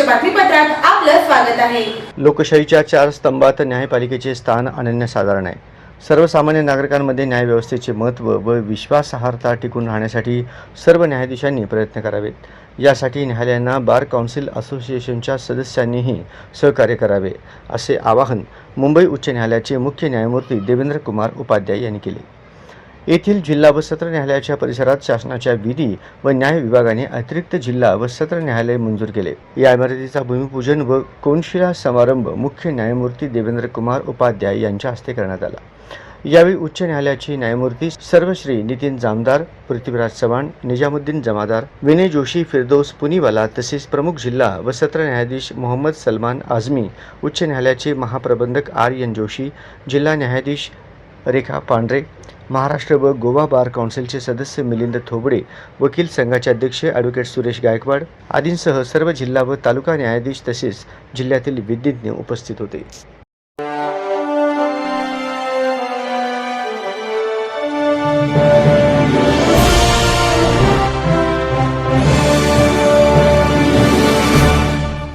आपलं स्वागत आहे. लोकशाहीच्या चार स्तंभात न्यायपालिकेचे स्थान अनन्यसाधारण आहे. सर्वसामान्य नागरिकांमध्ये न्यायव्यवस्थेचे महत्त्व व विश्वासार्हता टिकून राहण्यासाठी सर्व न्यायाधीशांनी प्रयत्न करावेत. यासाठी न्यायालयांना बार काउन्सिल असोसिएशनच्या सदस्यांनीही सहकार्य करावे असे आवाहन मुंबई उच्च न्यायालयाचे मुख्य न्यायमूर्ती देवेंद्र कुमार उपाध्याय यांनी केले. येथील जिल्हा व सत्र न्यायालयाच्या परिसरात शासनाच्या विधी व न्याय विभागाने अतिरिक्त जिल्हा व सत्र न्यायालय मंजूर केले. या इमारतीचा भूमिपूजन व कोनशिला समारंभ मुख्य न्यायमूर्ती देवेंद्र कुमार उपाध्याय यांच्या हस्ते करण्यात आला. यावेळी उच्च न्यायालयाचे न्यायमूर्ती सर्वश्री नितीन जामदार पृथ्वीराज चव्हाण निजामुद्दीन जमादार विनय जोशी फिरदौस पुनीवाला तसेच प्रमुख जिल्हा व सत्र न्यायाधीश मोहम्मद सलमान आझमी उच्च न्यायालयाचे महाप्रबंधक आर एन जोशी जिल्हा न्यायाधीश रेखा पांढरे. महाराष्ट्र व गोवा बार काउन्सिलचे सदस्य मिलिंद थोबडे वकील संघाचे अध्यक्ष ॲडव्होकेट सुरेश गायकवाड आदींसह सर्व जिल्हा व तालुका न्यायाधीश तसेच जिल्ह्यातील विधिज्ञ उपस्थित होते.